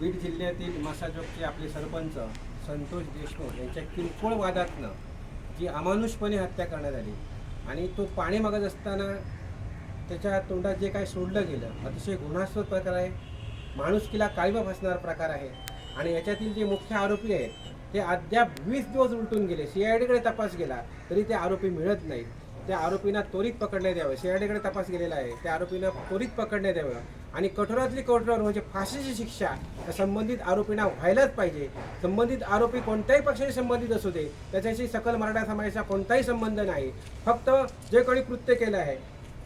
बीड जिल्ह्यातील मसाजोगचे आपले सरपंच संतोष देशमुख यांच्या किरकोळ वादातनं जी अमानुषपणे हत्या करण्यात आली आणि तो पाणी मागत असताना त्याच्या तोंडात जे काय सोडलं गेलं अतिशय गुन्हास्पद प्रकार आहे. माणुसकीला काळीबा फसणारा प्रकार आहे. आणि याच्यातील जे मुख्य आरोपी आहेत ते अद्याप वीस दिवस उलटून गेले. सी आय डीकडे तपास गेला तरी ते आरोपी मिळत नाहीत. त्या आरोपींना त्वरित पकडण्यात यावं. सी तपास केलेला आहे. त्या आरोपींना त्वरित पकडण्यात यावं. आणि कठोरातली कठोर म्हणजे फाशीची शिक्षा त्या संबंधित आरोपींना व्हायलाच पाहिजे. संबंधित आरोपी कोणत्याही पक्षाशी संबंधित असू दे. त्याच्याशी सकल मराठा समाजाचा कोणताही संबंध नाही. फक्त जे कोणी कृत्य केलं आहे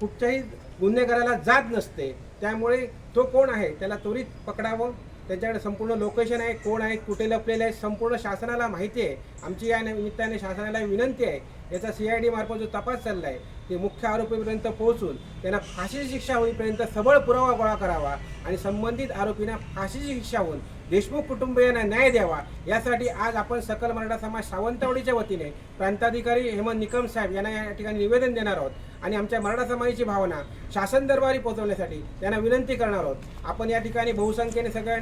कुठच्याही गुन्हेगाराला जात नसते. त्यामुळे तो कोण आहे त्याला त्वरित पकडावं त्याच्याकडे संपूर्ण लोकेशन आहे कोण आहे कुठे लपलेले आहे संपूर्ण शासनाला माहिती आहे. आमची या निमित्ताने शासनाला विनंती आहे. याचा सी आय डी मार्फत जो तपास चालला आहे ते मुख्य आरोपीपर्यंत पोहोचून त्यांना फाशीची शिक्षा होईपर्यंत सबळ पुरावा गोळा करावा आणि संबंधित आरोपींना फाशीची शिक्षा होऊन देशमुख कुटुंबियांना न्याय द्यावा. यासाठी आज आपण सकल मराठा समाज सावंतवाडीच्या वतीने प्रांताधिकारी हेमंत निकम साहेब यांना या ठिकाणी निवेदन देणार आहोत आणि आमच्या मराठा समाजाची भावना शासन दरबारी पोहोचवण्यासाठी त्यांना विनंती करणार आहोत. आपण या ठिकाणी बहुसंख्येने सगळ्या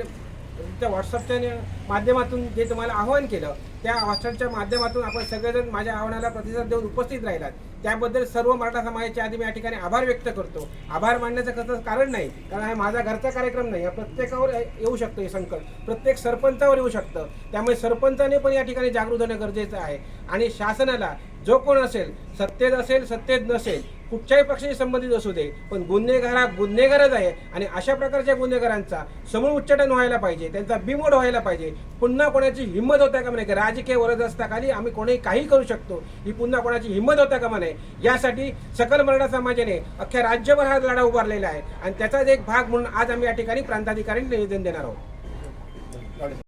त्या व्हॉट्सअपच्या माध्यमातून जे तुम्हाला आवाहन केलं त्या व्हॉट्सअपच्या माध्यमातून आपण सगळेजण माझ्या आव्हानाला प्रतिसाद देऊन उपस्थित राहिलात. त्याबद्दल सर्व मराठा समाजाच्या आधी मी या ठिकाणी आभार व्यक्त करतो. आभार मानण्याचं कसं कारण नाही कारण हा माझा घरचा कार्यक्रम नाही हा प्रत्येकावर येऊ शकतो हे संकट प्रत्येक सरपंचावर येऊ शकतं. त्यामुळे सरपंचाने पण या ठिकाणी जागृत होणं गरजेचं आहे. आणि शासनाला जो कोण असेल सत्तेत असेल सत्तेत नसेल कुठच्याही पक्षाशी संबंधित असू दे पण गुन्हेगार हा गुन्हेगारच आहे आणि अशा प्रकारच्या गुन्हेगारांचा समूळ उच्चाटन व्हायला पाहिजे त्यांचा बिमोड व्हायला पाहिजे. पुन्हा कोणाची हिंमत होता कामा नाही की राजकीय वरद खाली आम्ही कोणी काही करू शकतो. ही पुन्हा कोणाची हिंमत होता का म्हणे? यासाठी सकल मराठा समाजाने अख्ख्या राज्यभर हा लढा उभारलेला आहे. आणि त्याचाच एक भाग म्हणून आज आम्ही या ठिकाणी प्रांताधिकारी निवेदन देणार आहोत.